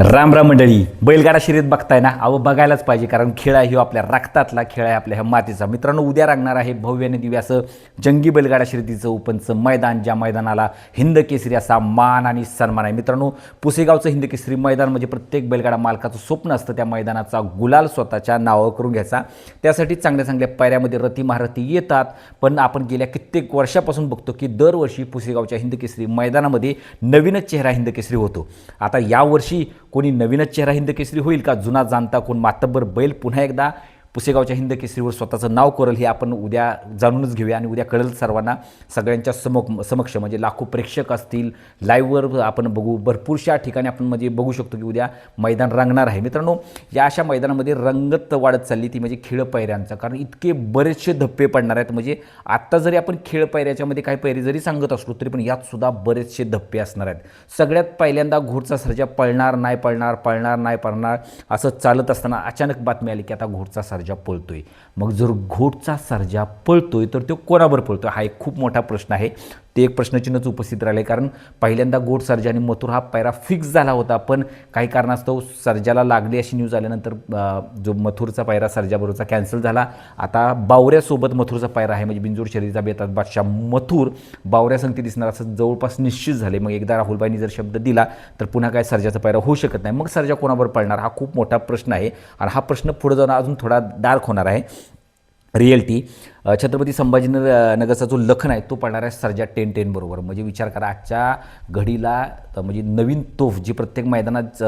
राम राम मंडळी बैलगाडा शर्यत बघताय ना? अहो बघायलाच पाहिजे कारण खेळ आहे हो आपल्या रक्तातला खेळ आहे आपल्या ह्या मातीचा. मित्रांनो उद्या रांगणार आहे भव्य आणि दिव्य असं जंगी बैलगाडा शर्यतीचं ओपनचं मैदान ज्या मैदानाला हिंद केसरी असा मान आणि सन्मान आहे. मित्रांनो पुसेगावचं हिंद केसरी मैदान म्हणजे प्रत्येक बैलगाडा मालकाचं स्वप्न असतं त्या मैदानाचा गुलाल स्वतःच्या नावावर करून घ्यायचा. त्यासाठी चांगल्या चांगल्या पायऱ्यामध्ये रती महारथी येतात पण आपण गेल्या कित्येक वर्षापासून बघतो की दरवर्षी पुसेगावच्या हिंद केसरी मैदानामध्ये नवीनच चेहरा हिंद केसरी होतो. आता यावर्षी कोणी नवीनच चेहरा हिंद केसरी होईल का? जुना जाणता कोण? मातब्बर बैल पुन्हा एकदा पुसेगावच्या हिंद केसरीवर स्वतःचं नाव करेल हे आपण उद्या जाणूनच घेऊया आणि उद्या कळेल सर्वांना सगळ्यांच्या समक समक्ष. म्हणजे लाखो प्रेक्षक असतील लाईव्हवर आपण बघू भरपूरशा ठिकाणी आपण म्हणजे बघू शकतो की उद्या मैदान रंगणार आहे. मित्रांनो या अशा मैदानामध्ये रंगत वाढत चालली ती म्हणजे खेळ पैऱ्यांचा कारण इतके बरेचसे धप्पे पडणार आहेत. म्हणजे आत्ता जरी आपण खेळ पैऱ्याच्यामध्ये काही पैरी जरी सांगत असलो तरी पण यात सुद्धा बरेचसे धप्पे असणार आहेत. सगळ्यात पहिल्यांदा घोडचा सर्जा पळणार नाही पळणार पळणार नाही पळणार असं चालत असताना अचानक बातमी आली की आता घोडचा सर्जा पळतोय. मग जर घोटचा सर्जा पळतोय तर तो कोणावर पळतोय? हा एक खूप मोठा प्रश्न आहे. ते एक प्रश्नचिन्हच उपस्थित राहिले. कारण पहिल्यांदा गोड सर्जा आणि मथुर हा पायरा फिक्स झाला होता. पण काही कारणास्तव सर्जाला लागली अशी न्यूज आल्यानंतर जो मथुरचा पायरा सर्जाबरोबरचा कॅन्सल झाला. आता बावऱ्यासोबत मथुरचा पायरा आहे. म्हणजे बिंजोड शरीरचा बेतात बादशाह मथुर बावऱ्या संगती दिसणार असं जवळपास निश्चित झाले. मग एकदा राहुलबाईंनी जर शब्द दिला तर पुन्हा काय सर्जाचा पायरा होऊ शकत नाही. मग सर्जा कोणावर पडणार? हा खूप मोठा प्रश्न आहे. आणि हा प्रश्न पुढे जाऊन अजून थोडा डार्क होणार आहे. रिअल्टी. छत्रपती संभाजीनगर नगरचा जो लखन आहे तो पडणार आहे सर्जा टेन टेन बरोबर. म्हणजे विचार करा आजच्या घडीला म्हणजे नवीन तोफ जी प्रत्येक मैदानात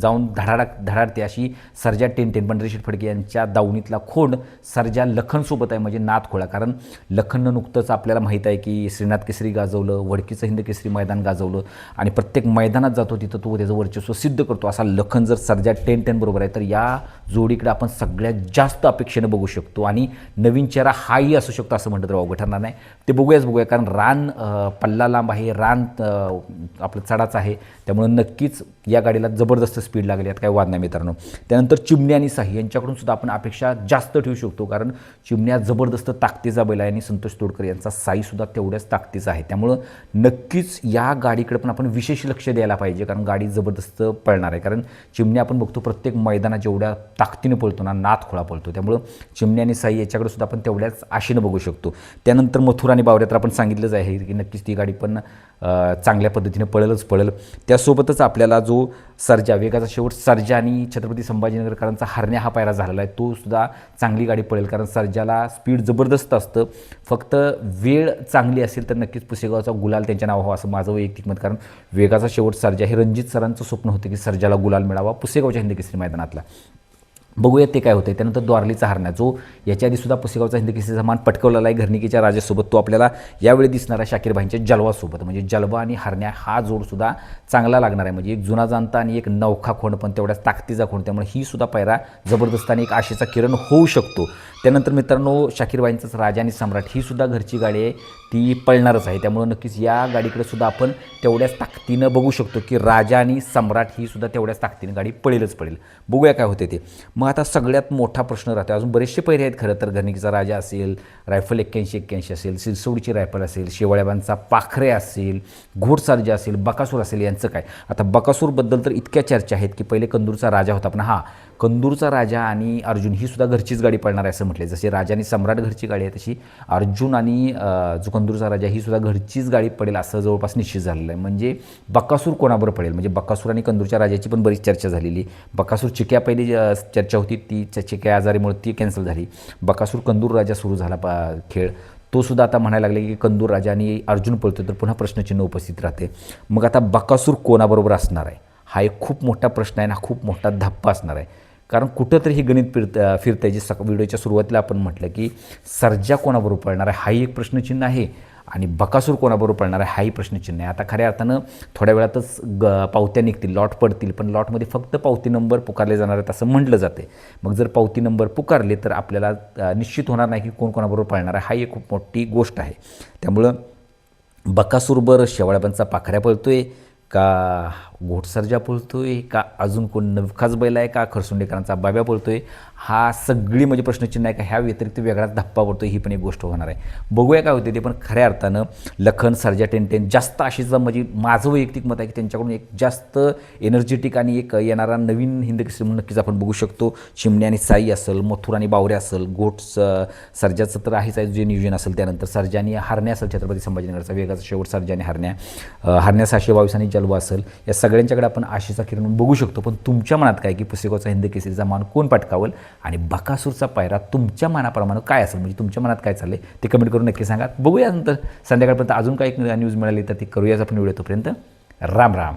जाऊन धडाडा धडाडते अशी सर्जा टेन टेन. पंढरीशीर फडके यांच्या दावणीतला खोंड सर्जा लखनसोबत आहे म्हणजे नाथ खोळा. कारण लखननं नुकतंच आपल्याला माहीत आहे की श्रीनाथ केसरी गाजवलं वडकीचं हिंद केसरी मैदान गाजवलं आणि प्रत्येक मैदानात जातो तिथं तो त्याचं वर्चस्व सिद्ध करतो. असा लखन जर सर्जा टेन टेन बरोबर आहे तर या जोडीकडे आपण सगळ्यात जास्त अपेक्षेनं बघू शकतो. आणि नवीन चेहरा हा आई असू शकतो असं म्हटलं तर अवघड ठरणार नाही. ते बघूयाच बघूया. कारण रान पल्ला लांब आहे रान आपलं चढाच आहे. त्यामुळे नक्कीच या गाडीला जबरदस्त स्पीड लागली आहेत काही वाद नाही मित्रांनो. त्यानंतर चिमणी आणि साही यांच्याकडून सुद्धा आपण अपेक्षा जास्त ठेवू शकतो. कारण चिमण्या जबरदस्त ताकदीचा बैल आहे आणि संतोष तोडकर यांचा साईसुद्धा तेवढ्याच ताकदीचा आहे. त्यामुळं नक्कीच या गाडीकडे पण आपण विशेष लक्ष द्यायला पाहिजे कारण गाडी जबरदस्त पळणार आहे. कारण चिमणी आपण बघतो प्रत्येक मैदानात जेवढ्या ताकदीने पळतो ना नाथ खोळा पळतो. त्यामुळं चिमण्या आणि साई याच्याकडे सुद्धा आपण तेवढ्याच आशेनं बघू शकतो. त्यानंतर मथुर आणि बावऱ्या तर आपण सांगितलंच आहे की नक्कीच ती गाडी पण चांगल्या पद्धतीने पळेलच पळेल. त्यासोबतच आपल्याला जो सर्जा वेगाचा शेवट सर्जा आणि छत्रपती संभाजीनगरकरांचा हरण्या हा पायरा झालेला आहे तो सुद्धा चांगली गाडी पळेल. कारण सर्जाला स्पीड जबरदस्त असतं. फक्त वेळ चांगली असेल तर नक्कीच पुसेगावचा गुलाल त्यांच्या नाव असं माझं वैयक्तिक मत. कारण वेगाचा शेवट सर्जा हे रणजित सरांचं स्वप्न होतं की सर्जाला गुलाल मिळावा पुसेगावच्या हिंदकेसरी मैदानातला. बघूयात ते काय होतं त्यानंतर द्वारलीचा हरण्या जो याच्या आधी सुद्धा पुसेगावचा हिंद केसरीचा मान पटकवलेला आहे घरणिकीच्या राजासोबत तो आपल्याला यावेळी दिसणारा शाकीरभाईंच्या जलवासोबत. म्हणजे जलवा आणि हरण्या हा जोडसुद्धा चांगला लागणार आहे. म्हणजे एक जुना जाणता आणि एक नौखा खोंड पण तेवढ्याच ताकदीचा खोंड त्यामुळे ही सुद्धा पायरा जबरदस्त आणि एक आशेचा किरण होऊ शकतो. त्यानंतर मित्रांनो शाकीरबाईंचाच राजा आणि सम्राट ही सुद्धा घरची गाडी आहे. ती पळणारच आहे. त्यामुळे नक्कीच या गाडीकडे सुद्धा आपण तेवढ्याच ताकदीनं बघू शकतो की राजा आणि सम्राट ही सुद्धा तेवढ्याच ताकदीनं गाडी पळेलच पडेल बघूया काय होते ते. मग आता सगळ्यात मोठा प्रश्न राहतो अजून बरेचसे पैरे आहेत खरं तर. घनिकचा राजा असेल रायफल एक्क्याऐंशी एक्क्याऐंशी असेल सिरसोडीची रायफल असेल शेवळ्याबांचा पाखरे असेल घोडसारजा असेल बकासूर असेल यांचं काय? आता बकासूरबद्दल तर इतक्या चर्चा आहेत की पहिले कंदूरचा राजा होता. पण हा कंदूरचा राजा आणि अर्जुन ही सुद्धा घरचीच गाडी पळणार आहे असं म्हटले जसे राजा आणि सम्राट घरची गाडी आहे तशी अर्जुन आणि जो कंदूरचा राजा ही सुद्धा घरचीच गाडी पडेल असं जवळपास निश्चित झालेलं आहे. म्हणजे बकासूर कोणाबरोबर पडेल म्हणजे बकासूर आणि कंदूरच्या राजाची पण बरीच चर्चा झालेली. बकासूर चिक्या पहिली चर्चा होती ती च- चिक्या आजारीमुळे ती कॅन्सल झाली. बकासूर कंदूर राजा सुरू झाला पा खेळ. तो सुद्धा आता म्हणायला लागले की कंदूर राजा आणि अर्जुन पळतो तर पुन्हा प्रश्नचिन्ह उपस्थित राहते. मग आता बकासूर कोणाबरोबर असणार आहे? हा एक खूप मोठा प्रश्न आहे आणि हा खूप मोठा धप्पा असणार आहे. कारण कुठंतरी हे गणित फिरत फिरतंय. जे सक व्हिडिओच्या सुरुवातीला आपण म्हटलं की सर्जा कोणाबरोबर पळणार आहे हाही एक प्रश्नचिन्ह आहे आणि बकासूर कोणाबरोबर पळणार आहे हाही प्रश्नचिन्ह आहे. आता खऱ्या अर्थानं थोड्या वेळातच ग पावत्या निघतील लॉट पडतील पण लॉटमध्ये फक्त पावती नंबर पुकारले जाणार आहेत असं म्हटलं जाते. मग जर पावती नंबर पुकारले तर आपल्याला निश्चित होणार नाही की कोण कोणाबरोबर पळणार आहे हा एक खूप मोठी गोष्ट आहे. त्यामुळं बकासूरबर शेवाळ्याबांचा पाखऱ्या पळतोय का घोटसर्जा पळतोय का अजून कोण नवखाच बैल आहे का खरसुंडेकरांचा बाब्या पळतोय हा सगळी म्हणजे प्रश्नचिन्ह आहे का ह्या व्यतिरिक्त वेगळाच धप्पा पडतो ही पण एक गोष्ट होणार आहे. बघूया काय होते ते पण खऱ्या अर्थानं लखन सर्जा टेन टेन जास्त अशीचं म्हणजे माझं वैयक्तिक मत आहे की त्यांच्याकडून एक जास्त एनर्जेटिक आणि एक येणारा नवीन हिंद केसरी म्हणून नक्कीच आपण बघू शकतो. चिमणी आणि साई असेल मथुर आणि बावरे असेल गोट स- सर्जाचं तर आहेच आहे जे नियोजन असेल त्यानंतर. सर्जानी हरण्या असेल छत्रपती संभाजीनगरचा वेगाचा शेवट सर्जानी हरण्या. अं, हरण्या सहाशे बावीस आणि जलवा असेल. या सगळ्यांच्याकडे आपण आशेचा किरण बघू शकतो पण तुमच्या मनात काय की पुस्तकाचा हिंद केसरीचा मान कोण पटकावल? आणि बकासूरचा पायरा तुमच्या मनाप्रमाणे काय असेल? म्हणजे तुमच्या मनात काय चाललंय? ते कमेंट करून नक्की सांगा. बघूया नंतर संध्याकाळपर्यंत अजून काही न्यूज मिळाली तर ती करूयाच आपण व्हिडिओ तोपर्यंत राम राम.